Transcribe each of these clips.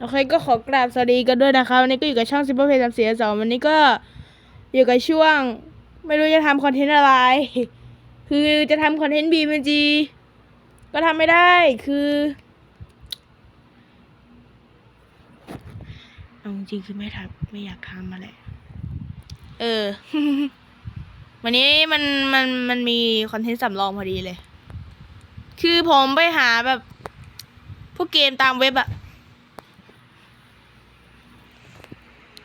โอเคก็ขอกราบสวัสดีกันด้วยนะคะวันนี้ก็อยู่กับช่องซิปเปอร์เพย์สามเสียสองวันนี้ก็อยู่กับช่วง ไม่รู้จะทำคอนเทนต์อะไร คือจะทำคอนเทนต์บีมจีก็ทำไม่ได้คือเอาจริงๆคือไม่ทำไม่อยากทำมาแหละ เออ วันนี้มันมันมันมีคอนเทนต์สำรองพอดีเลย คือผมไปหาแบบพวกเกมตามเว็บอะ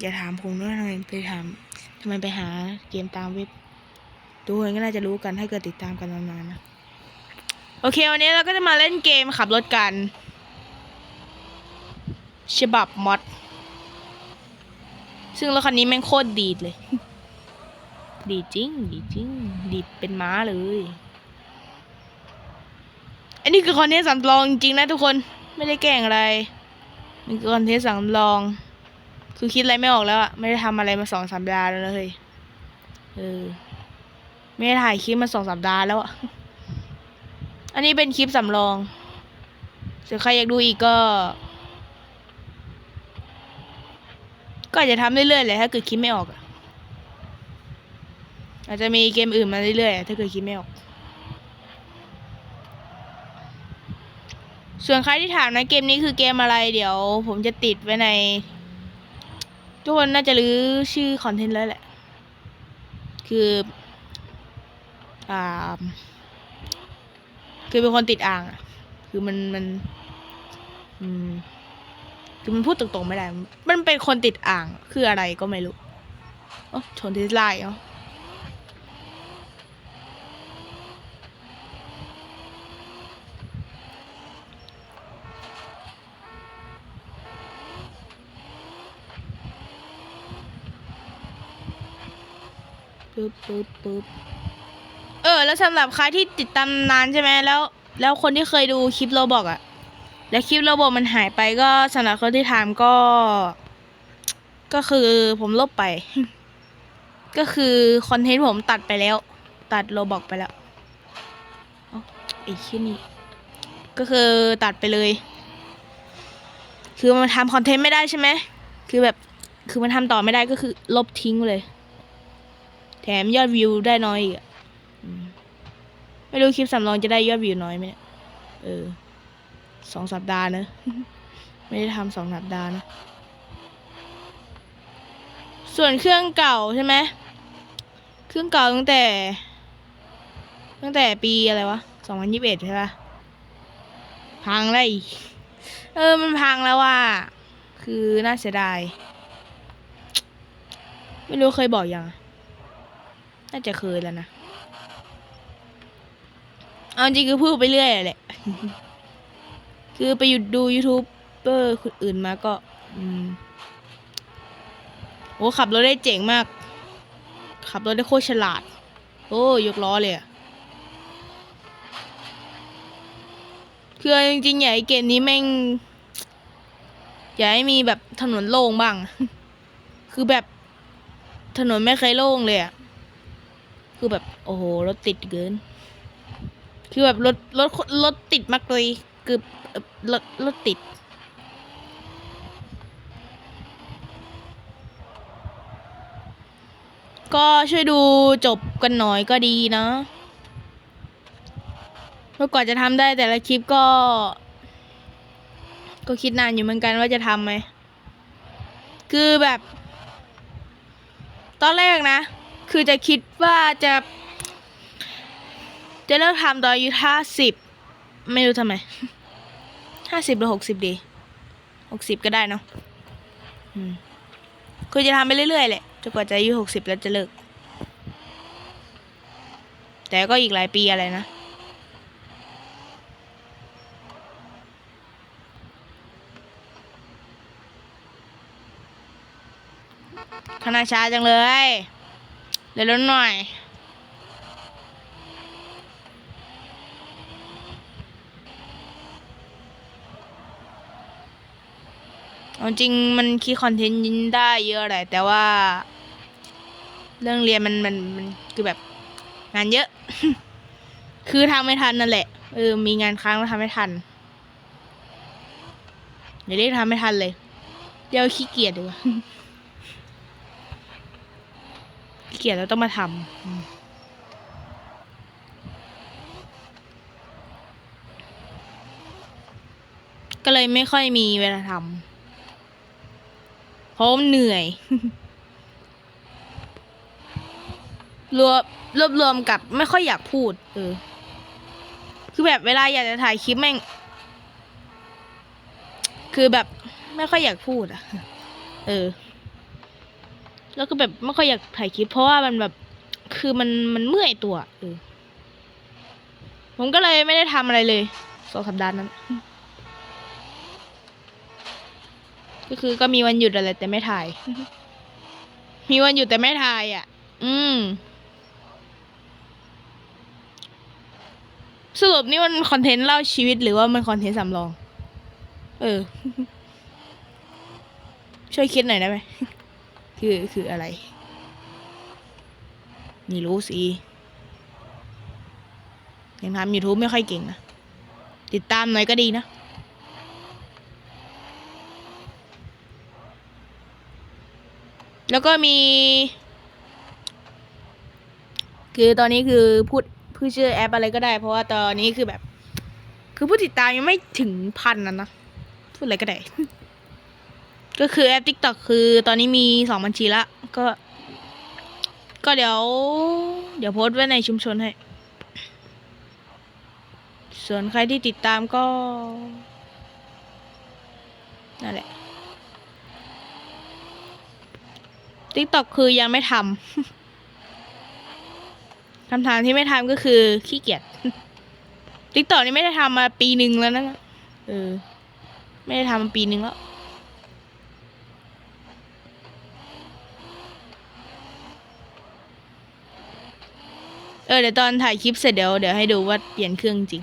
อย่าถามผมด้วยทำไมไปถามทำไมไปหาเกมตามเว็บทุกคนก็น่าจะรู้กันถ้าเกิดติดตามกันนานๆนะโอเค วันนี้เราก็จะมาเล่นเกมขับรถกันฉบับมอดซึ่งรถคันนี้แม่งโคตรดีดเลย ดีจริง ดีจริง ดีดเป็นม้าเลย อันนี้คือคอนเทนต์สำรองจริงๆนะทุกคนไม่ได้แกล้งอะไรมันคือคอนเทนต์สำรอง คือคิดอะไรไม่ออกแล้วอะไม่ได้ทำอะไรมาสองสัปดาห์แล้วเลยเออไม่ได้ถ่ายคลิปมาสองสัปดาห์แล้วอะอันนี้เป็นคลิปสำรองส่วนใครอยากดูอีกก็ ก็อาจจะทำเรื่อยๆเลยถ้าเกิดคิดไม่ออกอะอาจจะมีเกมอื่นมาเรื่อยๆถ้าเกิดคิดไม่ออก ส่วนใครที่ถามนะเกมนี้คือเกมอะไรเดี๋ยว ผมจะติดไว้ใน ทุกคนน่าจะรู้ชื่อคอนเทนต์แล้วแหละ คืออ่าคือเป็นคนติดอ่างอะคือมันมัน อืม คือมันพูดตรงๆไม่ได้ มันเป็นคนติดอ่าง คืออะไรก็ไม่รู้ อ๋อชนเทสลาเหรอ ปึ๊บปึ๊บปึ๊บเออ แล้วสำหรับใครที่ติดตามนานใช่ไหมแล้ว แล้วคนที่เคยดูคลิปโรบอกอะแล้วคลิปโรบอกมันหายไปก็สำหรับคนที่ถามก็ ก็คือผมลบไป ก็คือคอนเทนต์ผมตัดไปแล้ว ตัดโรบอกไปแล้วไอ้ที่นี่ก็คือตัดไปเลย คือมันทำคอนเทนต์ไม่ได้ใช่ไหมคือแบบคือมันทำต่อไม่ได้ก็คือลบทิ้งเลย ถมยอดวิวได้น้อยอีกอะไม่รู้คลิปสำรองจะได้ยอดวิวน้อยไหมเนี่ย เออ สองสัปดาห์นะไม่ได้ทำสองสัปดาห์นะ ส่วนเครื่องเก่าใช่ไหม เครื่องเก่าตั้งแต่ ตั้งแต่ปีอะไรวะสองพันยิบเอ็ดใช่ปะพังแล้วอีกเออ มันพังแล้วว่ะ คือน่าเสียดาย ไม่รู้เคยบอกยัง น่าจะเคยแล้วนะ เอาจริงคือพูดไปเรื่อยแหละ คือไปหยุดดูยูทูบเบอร์คนอื่นมาก็อืมโอ้ขับรถได้เจ๋งมาก ขับรถได้โคตรฉลาด โอ้ยกล้อเลยอะคือจริงๆให้เกมนี้แม่งอยากให้มีแบบถนนโล่งบ้าง คือแบบถนนไม่เคยโล่งเลยอะ คือแบบโอ้โหรถติดเกิน คือแบบรถรถรถติดมากเลยคือรถรถติด ก็ช่วยดูจบกันหน่อยก็ดีนะเมื่อก่อนจะทำได้แต่ละคลิปก็ ก็คิดนานอยู่เหมือนกันว่าจะทำไหม คือแบบ ตอนแรกนะ คือจะคิดว่าจะ จะเลิกทำตอนอายุห้าสิบไม่รู้ทำไมห้าสิบหรือหกสิบดีหกสิบก็ได้เนาะคือจะทำไปเรื่อยๆแหละจนกว่าจะอายุหกสิบแล้วจะเลิก แต่ก็อีกหลายปีอะไรนะคณะช้าจังเลย เร็วๆหน่อยเอาจริงมันคิดคอนเทนต์ได้เยอะแหละแต่ว่า เรื่องเรียนมันมันมันคือแบบงานเยอะ คือทำไม่ทันนั่นแหละเออมีงานค้างแล้วทำไม่ทันเดี๋ยวรีบทำไม่ทันเลย เดี๋ยวขี้เกียจดีกว่า เกียจแล้วต้องมาทำก็เลยไม่ค่อยมีเวลาทำเพราะเหนื่อย รวมรวบรวมกับไม่ค่อยอยากพูด เออ คือแบบเวลาอยากจะถ่ายคลิปแม่ง คือแบบไม่ค่อยอยากพูดอะ เออ แล้วก็แบบไม่ค่อยอยากถ่ายคลิปเพราะว่ามันแบบคือมันมันเมื่อยตัวเออผมก็เลยไม่ได้ทำอะไรเลยสองสัปดาห์นั้น ก็คือก็มีวันหยุดอะไรแต่ไม่ถ่าย มีวันหยุดแต่ไม่ถ่ายอะ อืมสรุปนี่มันคอนเทนต์เล่าชีวิตหรือว่ามันคอนเทนต์สำรอง เออ ช่วยคิดหน่อยได้ไหม คือคืออะไรนี่รู้สิยังทำยูทูบไม่ค่อยเก่งนะ ติดตามหน่อยก็ดีนะ แล้วก็มี คือตอนนี้คือพูดพูดชื่อแอปอะไรก็ได้ เพราะว่าตอนนี้คือแบบ คือผู้ติดตามยังไม่ถึงพันนะนะ พูดอะไรก็ได้ ก็คือแอป TikTok คือตอนนี้มีสองบัญชีละก็ ก็เดี๋ยว เดี๋ยวโพสต์ไว้ในชุมชนให้ ส่วนใครที่ติดตามก็นั่นแหละ TikTok คือยังไม่ทำคำถามที่ไม่ทำก็คือขี้เกียจ TikTok นี่ไม่ได้ทำมาปีหนึ่งแล้วนะ เออ ไม่ได้ทำมาปีหนึ่งแล้ว เออเดี๋ยวตอนถ่ายคลิปเสร็จเดี๋ยวเดี๋ยวให้ดูว่าเปลี่ยนเครื่องจริง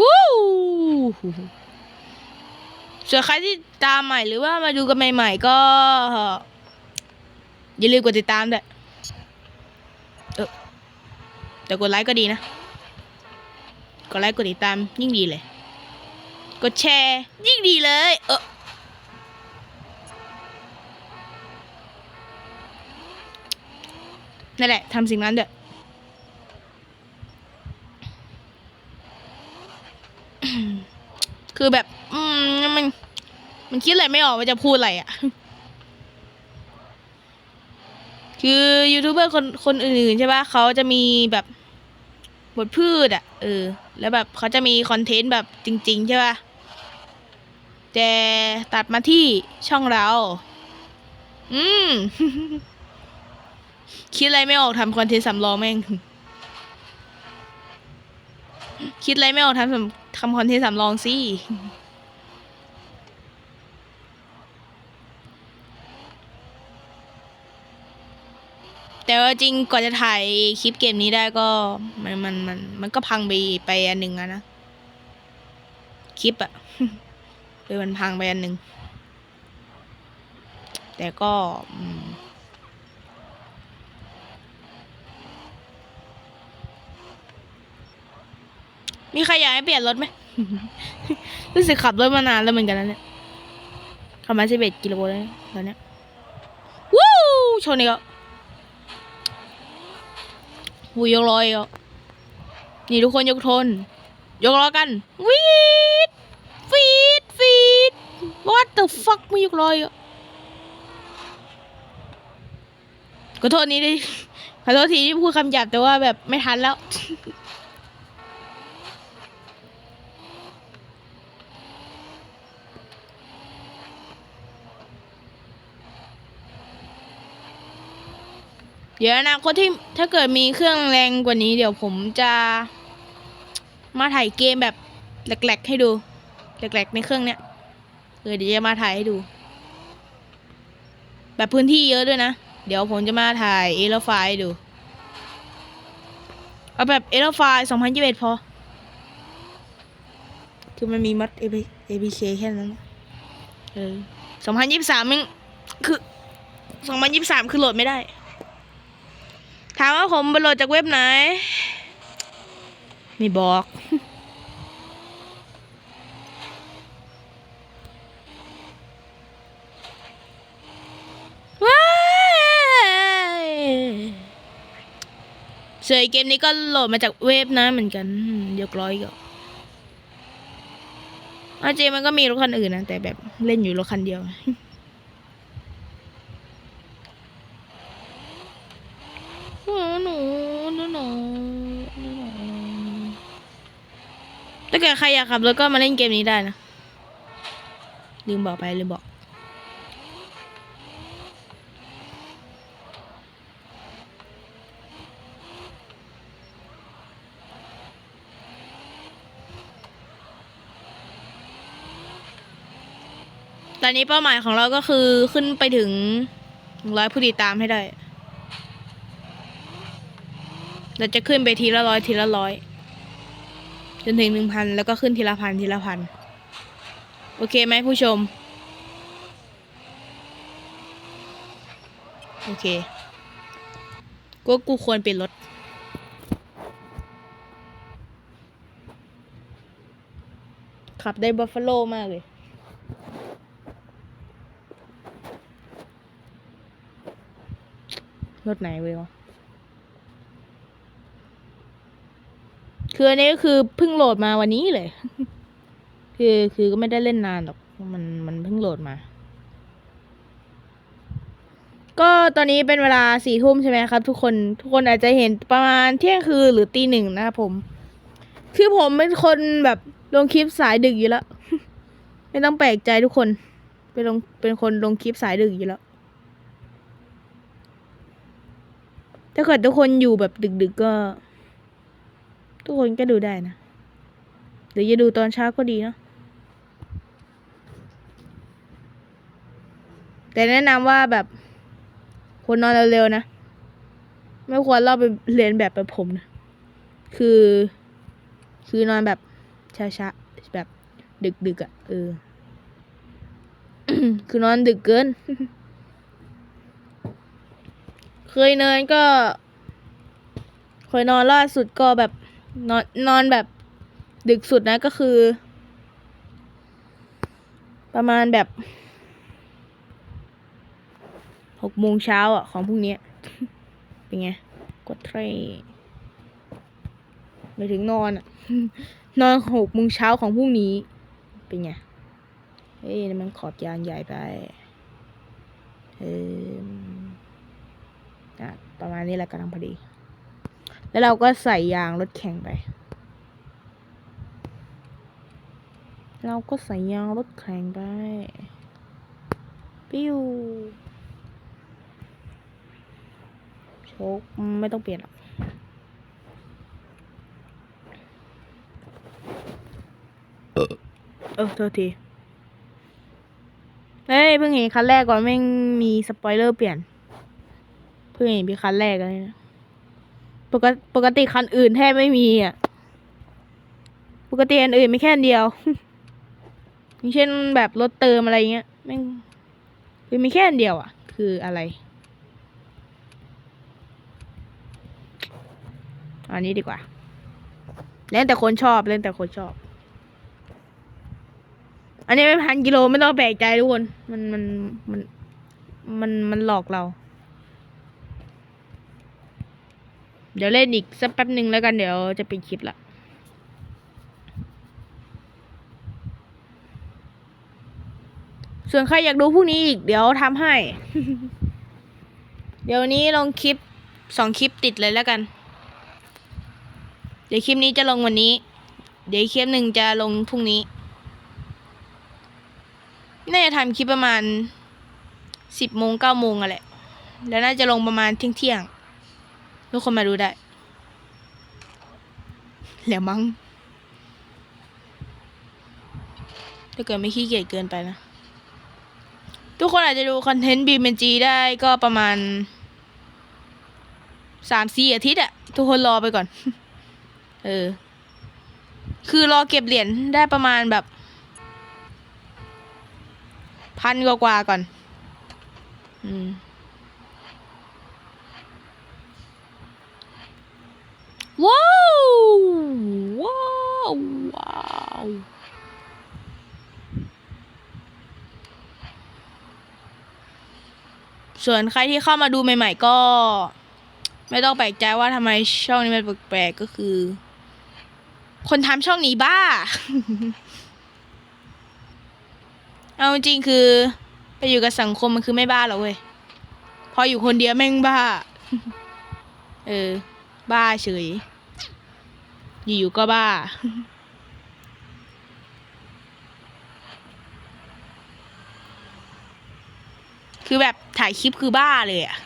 วู้ส่วนใครที่ตามใหม่หรือว่ามาดูกันใหม่ๆก็ อย่าลืมกดติดตามด้วยเออแต่กดไลค์ก็ดีนะ กดไลค์กดติดตามยิ่งดีเลย กดแชร์ยิ่งดีเลย เออ นั่นแหละทำสิ่งนั้นเด้อคือแบบ อืมมัน มันคิดอะไรไม่ออกว่าจะพูดอะไรอะ่ะ คือยูทูบเบอร์คนคนอื่นๆใช่ปะเขาจะมีแบบบทพืชอะ่ะเออ แล้วแบบเขาจะมีคอนเทนต์แบบจริง ๆ ใช่ปะแต่ตัดมาที่ช่องเรา อืม คิดอะไรไม่ออกทำคอนเทนต์สำรองแม่ง คิดอะไรไม่ออกทำทำคอนเทนต์สำรองสิแต่ว่าจริงกว่อนจะถ่ายคลิปเกมนี้ได้ก็มันมันมันมันก็พังไปไปอันหนึ่งอะนะคลิปอะเออมันพังไปอันหนึ่งแต่ก็ มีใครอยากให้เปลี่ยนรถไหม รู้สึกขับรถมานานแล้วเหมือนกันนะเนี่ยขับมาสิบเอ็ดกิโลแล้วเนี่ยตอนเนี้ยวู้ชนอีกแล้วหูยกล้ออีกแล้วนี่ทุกคนยกทน ยกล้อกันวีดฟีดฟีด what the fuck ไม่ยกล้ออีกแล้วขอโทษนี้ดิขอโทษทีที่พูดคำหยาบแต่ว่าแบบไม่ทันแล้ว เดี๋ยวอนาคตที่ถ้าเกิดมีเครื่องแรงกว่านี้ เดี๋ยวผมจะมาถ่ายเกมแบบแหลกๆให้ดูแหลกๆในเครื่องเนี้ยเออเดี๋ยวจะมาถ่ายให้ดู แบบพื้นที่เยอะด้วยนะ เดี๋ยวผมจะมาถ่ายเอลไฟให้ดู เอาแบบเอลไฟสองพันยี่สิบเอ็ดพอ คือมันมีมัด APK แค่นั้นเออสองพันยี่สิบสามมันคือสองพันยี่สิบสามคือโหลดไม่ได้ ถามว่าผมไปโหลดจากเว็บไหน ไม่บอก ว้ายส่เกมนี้ก็โหลดมาจากเว็บนะเหมือนกัน เดี๋ยวร้อยก็อาเจมันก็มีรถคันอื่นนะ แต่แบบเล่นอยู่รถคันเดียว กิดใครอยากขับรถก็มาเล่นเกมนี้ได้นะ ลืมบอกไปลืมบอก ตอนนี้เป้าหมายของเราก็คือขึ้นไปถึงร้อยผู้ติดตามให้ได้ เราจะขึ้นไปทีละร้อยทีละร้อย จนถึงหนึ่งพันแล้วก็ขึ้นทีละพันทีละพันโอเคไหมผู้ชม โอเคก็กูควรเป็นรถขับได้บัฟฟาโลมากเลยรถไหนเว้ยวะ คืออันนี้ก็คือเพิ่งโหลดมาวันนี้เลย คือคือก็ไม่ได้เล่นนานหรอก มันมันเพิ่งโหลดมา ก็ตอนนี้เป็นเวลาสี่ทุ่มใช่ไหมครับ ทุกคนทุกคนอาจจะเห็นประมาณเที่ยงคืนหรือตีหนึ่งนะครับผม คือผมเป็นคนแบบลงคลิปสายดึกอยู่แล้ว ไม่ต้องแปลกใจทุกคนเป็นลงเป็นคนลงคลิปสายดึกอยู่แล้วถ้าเกิดทุกคนอยู่แบบดึกๆก็ ทุกคนก็ดูได้นะหรือจะดูตอนเช้าก็ดีเนาะแต่แนะนำว่าแบบคนนอนเร็วๆนะ ไม่ควรเล่าไปเรียนแบบแบบผมนะ คือ คือนอนแบบช้าๆแบบดึกๆอะ่ะเออ คือนอนดึกเกิน เคยนอนก็ เคยนอนล่าสุดก็แบบ นอนนอนแบบดึกสุดนะก็คือ ประมาณแบบหกโมงเช้าอะ ของพรุ่งนี้ เป็นไง กดเทรไม่ถึงนอนอะ นอนหกโมงเช้าของพรุ่งนี้ เป็นไง เฮ้ยนี่มันขอบยางใหญ่ไป เอออะประมาณนี้แหละกำลังพอดี แล้วเราก็ใส่ยางรถแข่งไป เราก็ใส่ยางรถแข่งไปปิ้วโชคไม่ต้องเปลี่ยนหรอกเออโทษที เฮ้ย เพิ่งเห็นคันแรกก่อนแม่งมีสปอยเลอร์เปลี่ยน เพิ่งเห็นเป็นคันแรกเลยนะ ปกติปกติคันอื่นแทบไม่มีอะ ปกติอันอื่นไม่แค่เดียว อย่างเช่นแบบรถเติมอะไรเงี้ยแม่งคือมีแค่อันเดียวอะ คืออะไร อันนี้ดีกว่า เล่นแต่คนชอบเล่นแต่คนชอบ อันนี้ไม่พันกิโลไม่ต้องแปลกใจทุกคน มันมันมันมันมันหลอกเรา เดี๋ยวเล่นอีกสักแป๊บหนึ่งแล้วกันเดี๋ยวจะปิดคลิปละส่วนใครอยากดูพรุ่งนี้อีกเดี๋ยวทำให้ เดี๋ยวนี้ลงคลิปสองคลิปติดเลยแล้วกัน เดี๋ยวคลิปนี้จะลงวันนี้ เดี๋ยวคลิปหนึ่งจะลงพรุ่งนี้น่าจะทำคลิปประมาณสิบโมงเก้าโมงอะแหละ แล้วน่าจะลงประมาณเที่ยงเที่ยง ทุกคนมาดูได้แล้วมั้งถ้าเกิดไม่ขี้เกียจเกินไปนะ ทุกคนอาจจะดูคอนเทนต์บีมเนจีได้ก็ประมาณสามสี่อาทิตย์อะทุกคนรอไปก่อน เออ คือรอเก็บเหรียญได้ประมาณแบบ พันกว่าๆก่อน อืม ว้าวว้าวว้าวส่วนใครที่เข้ามาดูใหม่ ๆ ก็ ไม่ต้องแปลกใจว่าทำไมช่องนี้มันแปลกๆก็คือ คนทำช่องนี้บ้า เอาจริงคือ ไปอยู่กับสังคมมันคือไม่บ้าหรอกเว้ย พออยู่คนเดียวแม่งบ้า เออ บ้าเฉย อยู่ๆก็บ้า คือแบบถ่ายคลิปคือบ้าเลยอะ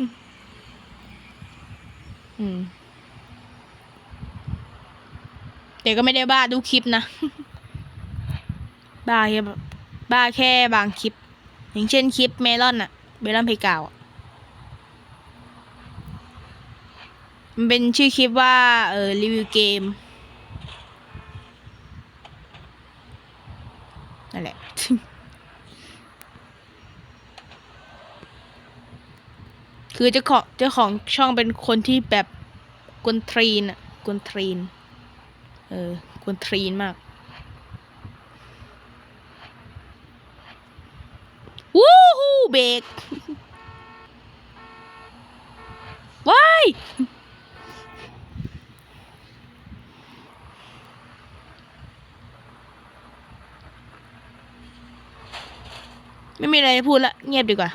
อืมแต่ก็ไม่ได้บ้าทุกคลิปนะ บ้าแค่บ้าแค่บางคลิป อย่างเช่นคลิปเมลอนอะเมลอนเพกาวอะมันเป็นชื่อคลิปว่า เออรีวิวเกม นั่นแหละคือเจ้าของเจ้าของช่องเป็นคนที่แบบกวนทรีนอะกวนทรีน เออกวนทรีนมากวู้ฮู้เบรกว้าย ไม่มีอะไรจะพูดละ เงียบดีกว่า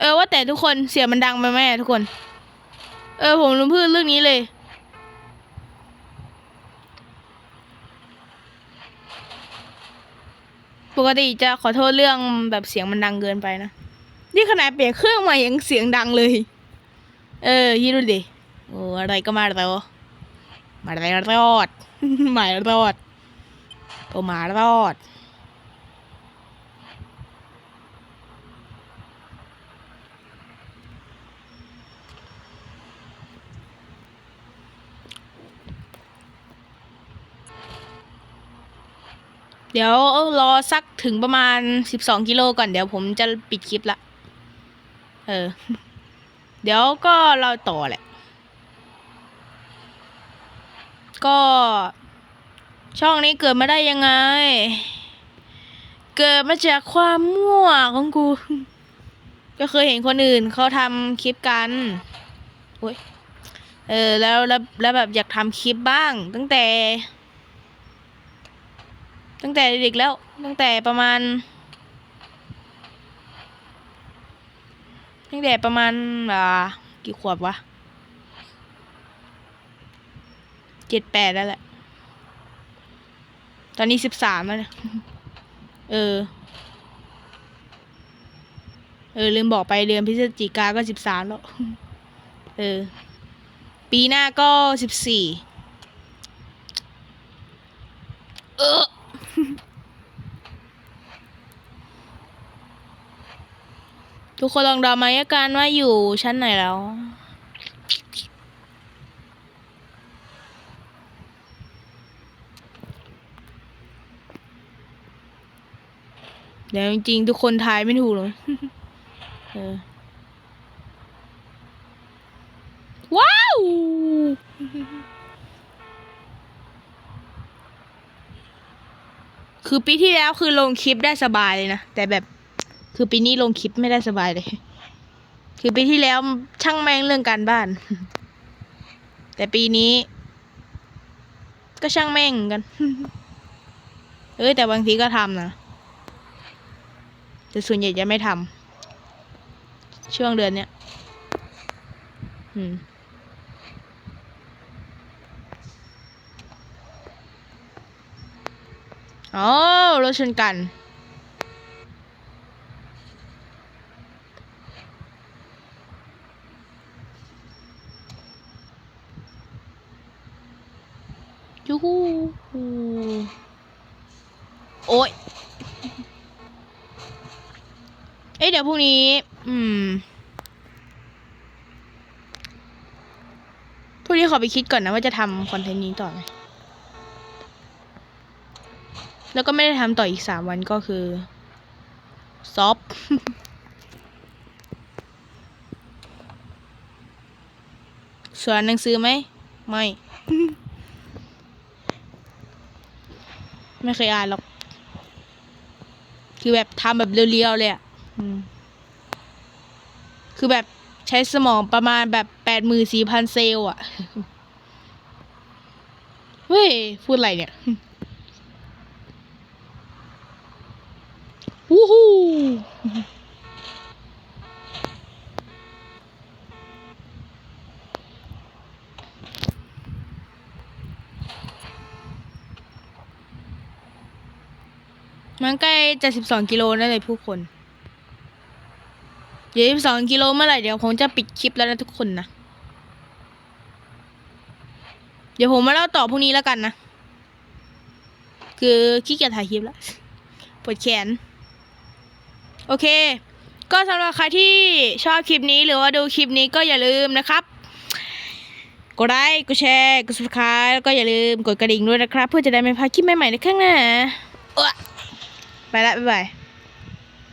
เออว่าแต่ทุกคนเสียงมันดังไปไหมอะทุกคน เออผมลืมพูดเรื่องนี้เลย ปกติจะขอโทษเรื่องแบบเสียงมันดังเกินไปนะนี่ขนาดเปลี่ยนเครื่องใหม่ยังเสียงดังเลย เออยี่ดูดิโอ้อะไรก็มาแล้วมาแล้วรอดหมารอดโอ้มารอด เดี๋ยวรอสักถึงประมาณสิบสองกิโลก่อนเดี๋ยวผมจะปิดคลิปละ เออ เดี๋ยวก็เราต่อแหละ ก็ ช่องนี้เกิดมาได้ยังไง เกิดมาจากความมั่วของกู ก็เคยเห็นคนอื่นเขาทำคลิปกันโอ้ยเออแล้วแล้วแล้วแบบอยากทำคลิปบ้าง ตั้งแต่ ตั้งแต่เด็กแล้ว ตั้งแต่ประมาณ ตั้งแต่ประมาณอ่ากี่ขวบวะ เจ็ดแปดแล้วแหละ ตอนนี้สิบสามแล้วเนี่ยเออ เออลืมบอกไปเดือนพฤศจิกาก็สิบสามแล้ว เออ ปีหน้าก็สิบสี่เออทุกคนลองเดาไหมอาการว่าอยู่ชั้นไหนแล้ว เดี๋ยวจริงๆทุกคนทายไม่ถูกเลยเออว้าว คือปีที่แล้วคือลงคลิปได้สบายเลยนะ แต่แบบคือปีนี้ลงคลิปไม่ได้สบายเลย คือปีที่แล้วช่างแม่งเรื่องการบ้าน แต่ปีนี้ ก็ช่างแม่งกัน เอ้ยแต่บางทีก็ทำนะ แต่ส่วนใหญ่จะไม่ทำช่วงเดือนเนี้ยอืมอ๋อรถชนกัน ยูฮูโอ้ย เอ้ยเดี๋ยวพรุ่งนี้ อืมพรุ่งนี้ขอไปคิดก่อนนะว่าจะทำคอนเทนต์นี้ต่อไหมแล้วก็ไม่ได้ทำต่ออีกสามวันก็คือ ซอฟส่วนหนังสือไหม ไม่ ไม่เคยอ่านหรอก คือแบบทำแบบเรียวๆเลยอะ คือแบบใช้สมองประมาณแบบแปดหมื่นสี่พันเซลล์อะเฮ้ย พูดอะไรเนี่ยวู้ฮู้มันใกล้จะสิบสองกิโลนั่นเลยผู้คน เดี๋ยวสิบสองกิโลเมื่อไหร่เดี๋ยวผมจะปิดคลิปแล้วนะทุกคนนะ เดี๋ยวผมมาเล่าต่อพรุ่งนี้แล้วกันนะ คือขี้เกียจถ่ายคลิปแล้วปวดแขน โอเค ก็สำหรับใครที่ชอบคลิปนี้หรือว่าดูคลิปนี้ก็อย่าลืมนะครับ กดไลค์ กดแชร์ กด subscribe แล้วก็อย่าลืมกดกระดิ่งด้วยนะครับ เพื่อจะได้ไม่พลาดคลิปใหม่ๆในข้างหน้า ไปละบ๊ายบาย